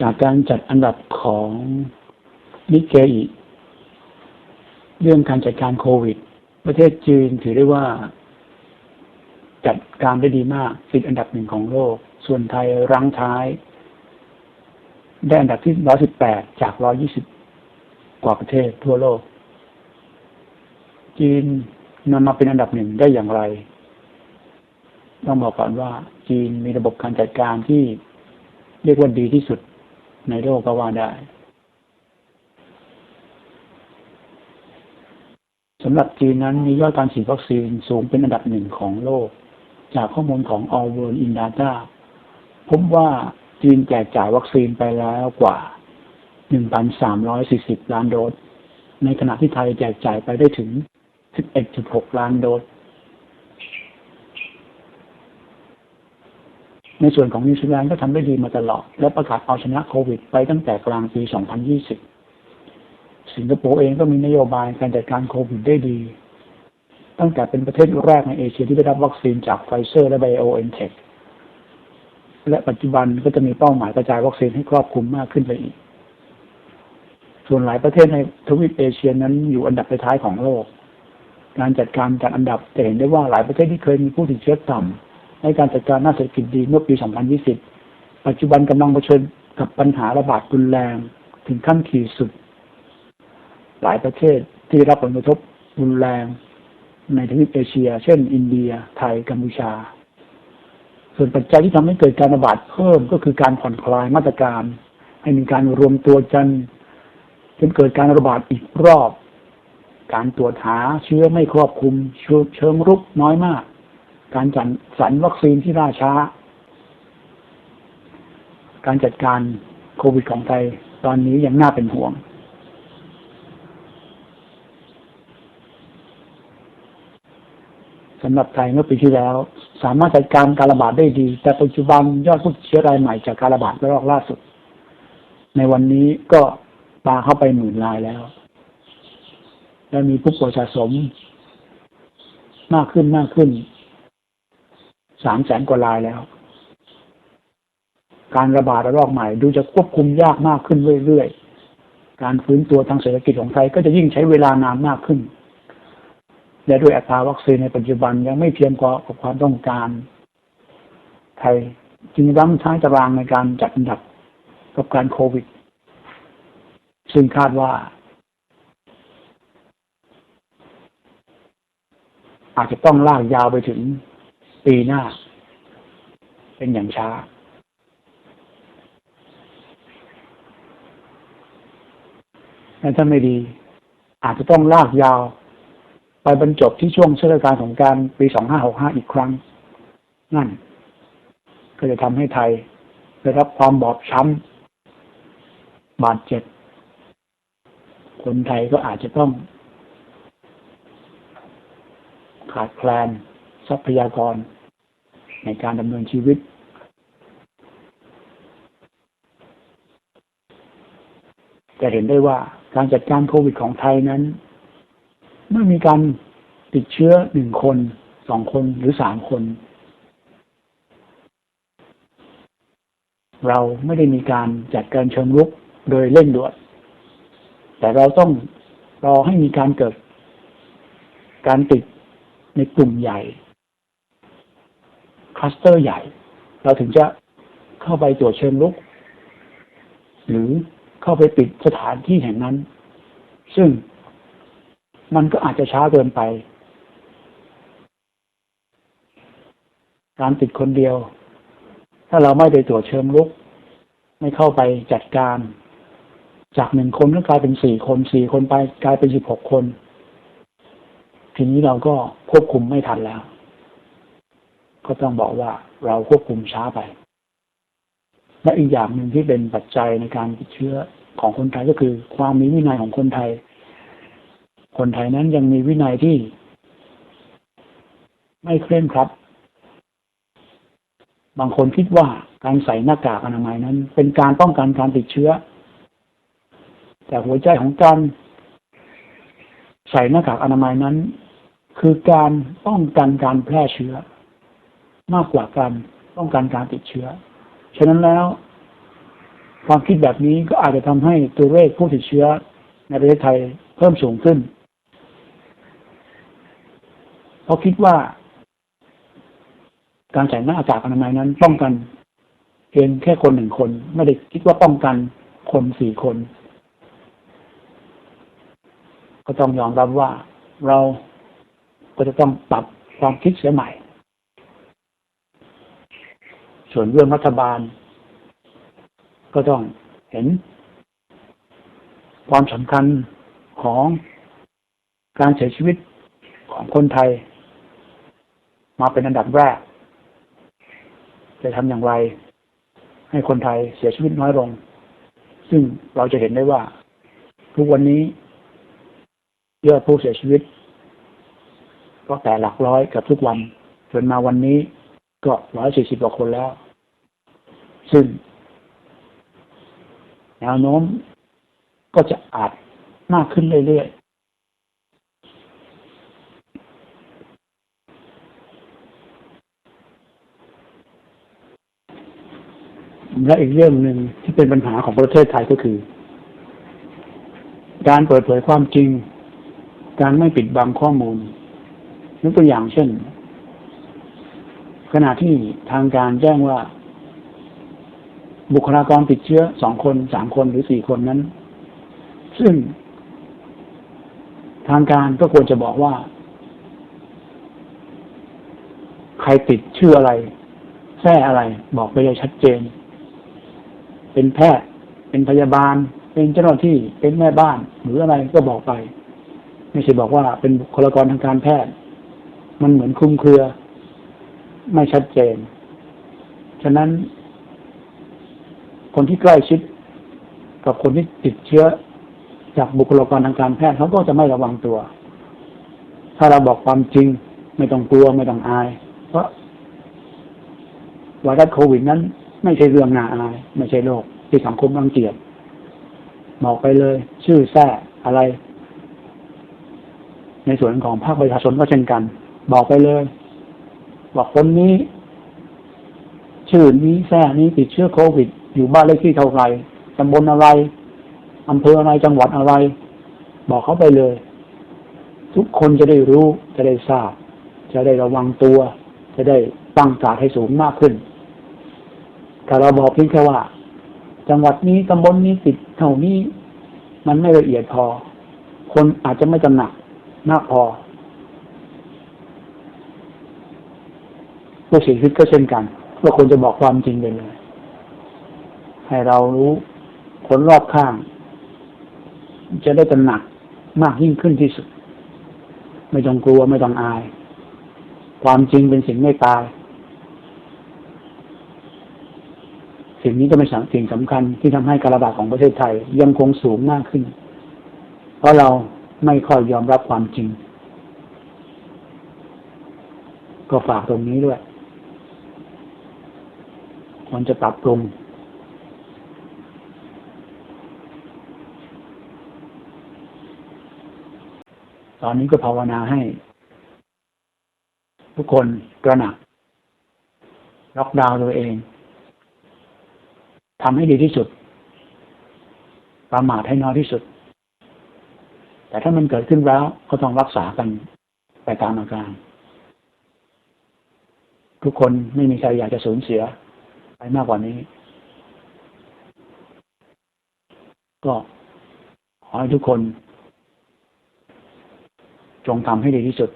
จากการจัดอันดับของนิเกอิเรื่องการจัดการโควิด ประเทศจีนถือได้ว่า จัดการได้ดีมากติดอันดับหนึ่งของโลก ส่วนไทยรั้งท้าย ได้อันดับที่ร้อยสิบแปดจากร้อยี่สิบกว่าประเทศทั่วโลก จีนนำมาเป็นอันดับหนึ่งได้อย่างไร ต้องบอกก่อนว่า จีนมีระบบการจัดการที่เรียกว่าดีที่สุด ในโลกก็ว่าได้สำหรับจีนนั้นมียอดการฉีดวัคซีนสูงเป็นอันดับหนึ่งของโลก จากข้อมูลของ All World in Data พบว่าจีนแจกจ่ายวัคซีนไปแล้วกว่า 1,340 ล้านโดส ในขณะที่ไทยแจกจ่ายไปได้ถึง 11.6 ล้านโดส ในส่วนของนิวซีแลนด์ก็ทำได้ดีมาตลอด และประกาศเอาชนะโควิด ไปตั้งแต่กลางปี 2020 สิงคโปร์เองก็มีนโยบายการจัดการโควิดได้ดี ตั้งแต่เป็นประเทศแรกในเอเชียที่ได้รับวัคซีนจากไฟเซอร์ และไบโอเอ็นเทคและปัจจุบันก็จะมีเป้าหมายกระจายวัคซีนให้ครอบคลุมมากขึ้นไปอีก ส่วนหลายประเทศในทวีปเอเชียนั้นอยู่อันดับท้ายของโลก การจัดการจัดอันดับจะเห็นได้ว่าหลายประเทศที่เคยมีผู้ติดเชื้อต่ำ ในการจัดการหน้าเศรษฐกิจดีเมื่อปี 2020 ปัจจุบันกำลังเผชิญกับปัญหาระบาดรุนแรง ถึงขั้นขีดสุด หลายประเทศที่รับผลกระทบรุนแรงในทวีปเอเชีย เช่น อินเดีย ไทย กัมพูชา ส่วนปัจจัยที่ทำให้เกิดการระบาดเพิ่มก็คือการผ่อนคลายมาตรการ ให้มีการรวมตัวกันจนเกิดการระบาดอีกรอบ การตรวจหาเชื้อไม่ครอบคลุมเชิงรุกน้อยมาก การจัดสรรวัคซีนที่ล่าช้า การจัดการโควิดของไทยตอนนี้ยังน่าเป็นห่วง สำหรับไทยเมื่อปีที่แล้ว สามารถจัดการการระบาดได้ดี แต่ปัจจุบันยอดผู้เชื้อรายใหม่จากการระบาดระลอกล่าสุด ในวันนี้ก็ปาเข้าไปหมื่นรายแล้ว และมีผู้ป่วยสะสม มากขึ้นมากขึ้น สามแสนกว่ารายแล้ว การระบาดระลอกใหม่ดูจะควบคุมยากมากขึ้นเรื่อยๆ การฟื้นตัวทางเศรษฐกิจของไทยก็จะยิ่งใช้เวลานานมากขึ้น และด้วยอัตราวัคซีนในปัจจุบันยังไม่เพียงพอกับความต้องการ ไทยจึงรั้งท้ายตารางในการจัดอันดับกับการโควิด ซึ่งคาดว่า อาจจะต้องลากยาวไปถึง ปีหน้า เป็นอย่างช้า และถ้าไม่ดี อาจจะต้องลากยาว ไปบรรจบที่ช่วงเทศกาลของการปี2565อีกครั้ง นั่น ก็จะทำให้ไทยได้รับความบอบช้ำบาดเจ็บ คนไทยก็อาจจะต้องขาดแคลนทรัพยากร ในการดำเนินชีวิต จะเห็นได้ว่าการจัดการโควิดของไทยนั้นเมื่อมีการติดเชื้อหนึ่งคนสองคนหรือสามคน เราไม่ได้มีการจัดการเชิงรุกโดยเร่งด่วนแต่เราต้องรอให้มีการเกิด การติดในกลุ่มใหญ่ คลัสเตอร์ใหญ่ เราถึงจะเข้าไปตรวจเชิงลุก หรือเข้าไปปิดสถานที่แห่งนั้น ซึ่งมันก็อาจจะช้าเกินไป การติดคนเดียว ถ้าเราไม่ไปตรวจเชิงลุก ไม่เข้าไปจัดการ จากหนึ่งคนก็กลายเป็นสี่คนสี่คนไปกลายเป็นสิบหกคน ทีนี้เราก็ควบคุมไม่ทันแล้ว ก็ต้องบอกว่าเราควบคุมช้าไป และอีกอย่างหนึ่งที่เป็นปัจจัยในการติดเชื้อของคนไทยก็คือ ความมีวินัยของคนไทย คนไทยนั้นยังมีวินัยที่ ไม่เคร่งครัดบางคนคิดว่าการใส่หน้ากากอนามัยนั้น เป็นการป้องกันการติดเชื้อ แต่หัวใจของการใส่หน้ากากอนามัยนั้น คือการป้องกันการแพร่เชื้อ มากกว่าการป้องกันการติดเชื้อ ฉะนั้นแล้ว ความคิดแบบนี้ก็อาจจะทำให้ตัวเลขผู้ติดเชื้อในประเทศไทยเพิ่มสูงขึ้น เพราะคิดว่า การใส่หน้ากากอนามัยนั้นป้องกันเพียงแค่คนหนึ่งคน ไม่ได้คิดว่าป้องกันคนสี่คน ก็ต้องยอมรับว่าเราก็จะต้องปรับความคิดเสียใหม่ ส่วนเรื่องรัฐบาล ก็ต้องเห็น ความสำคัญของการเสียชีวิตของคนไทย มาเป็นอันดับแรก จะทำอย่างไร ให้คนไทยเสียชีวิตน้อยลง ซึ่งเราจะเห็นได้ว่า ทุกวันนี้ยอดผู้เสียชีวิต ก็แต่หลักร้อยกับทุกวัน จนมาวันนี้ก็ร้อยสี่สิบกว่าคนแล้ว ซึ่งแนวโน้มก็จะอาจมากขึ้นเรื่อยๆ และอีกเรื่องหนึ่งที่เป็นปัญหาของประเทศไทยก็คือ การเปิดเผยความจริง การไม่ปิดบังข้อมูลยกตัวอย่างเช่น ขณะที่ทางการแจ้งว่า บุคลากรติดเชื้อสองคนสามคนหรือสี่คนนั้น ซึ่ง ทางการก็ควรจะบอกว่า ใครติดชื่ออะไรแท้อะไร บอกไปเลยชัดเจน เป็นแพทย์ เป็นพยาบาล เป็นเจ้าหน้าที่เป็นแม่บ้าน หรืออะไรก็บอกไป ไม่ใช่บอกว่าเป็นบุคลากรทางการแพทย์ มันเหมือนคลุมเครือ ไม่ชัดเจน ฉะนั้น คนที่ใกล้ชิด กับคนที่ติดเชื้อ จากบุคลากรทางการแพทย์เขาก็จะไม่ระวังตัว ถ้าเราบอกความจริง ไม่ต้องกลัวไม่ต้องอาย เพราะไวรัสโควิดนั้น ไม่ใช่เรื่องน่าอาย ไม่ใช่โรคที่สังคมรังเกียจบอกไปเลย ชื่อแท้อะไร ในส่วนของภาคประชาชนก็เช่นกัน บอกไปเลยบอกคนนี้ ชื่อนี้แท้นี้ติดเชื้อโควิด อยู่บ้านเลขที่เท่าไหร่ตำบลอะไรอำเภออะไรจังหวัดอะไร บอกเขาไปเลย ทุกคนจะได้รู้จะได้ทราบ จะได้ระวังตัว จะได้ตั้งการให้สูงมากขึ้นถ้าเราบอกเพียงแค่ว่า จังหวัดนี้ตำบลนี้ติดเท่านี้ มันไม่ละเอียดพอ คนอาจจะไม่จำหนักมากพอผู้เสียชีวิตก็เช่นกันว่าควรจะบอกความจริงไปเลย ให้เรารู้คนรอบข้าง จะได้ตระหนักมากยิ่งขึ้นที่สุด ไม่ต้องกลัวไม่ต้องอาย ความจริงเป็นสิ่งไม่ตาย สิ่งนี้ก็เป็นสิ่งสำคัญที่ทำให้การระบาดของประเทศไทยยังคงสูงมากขึ้น เพราะเราไม่ค่อยยอมรับความจริง ก็ฝากตรงนี้ด้วยควรจะปรับปรุง ตอนนี้ก็ภาวนาให้ ทุกคนตระหนัก ล็อกดาวน์ตัวเองทำให้ดีที่สุด ประมาทให้น้อยที่สุด แต่ถ้ามันเกิดขึ้นแล้วก็ต้องรักษากันไปตามอาการ ทุกคนไม่มีใครอยากจะสูญเสียไปมากกว่านี้ ก็ขอให้ทุกคน จงทำให้ดีที่สุด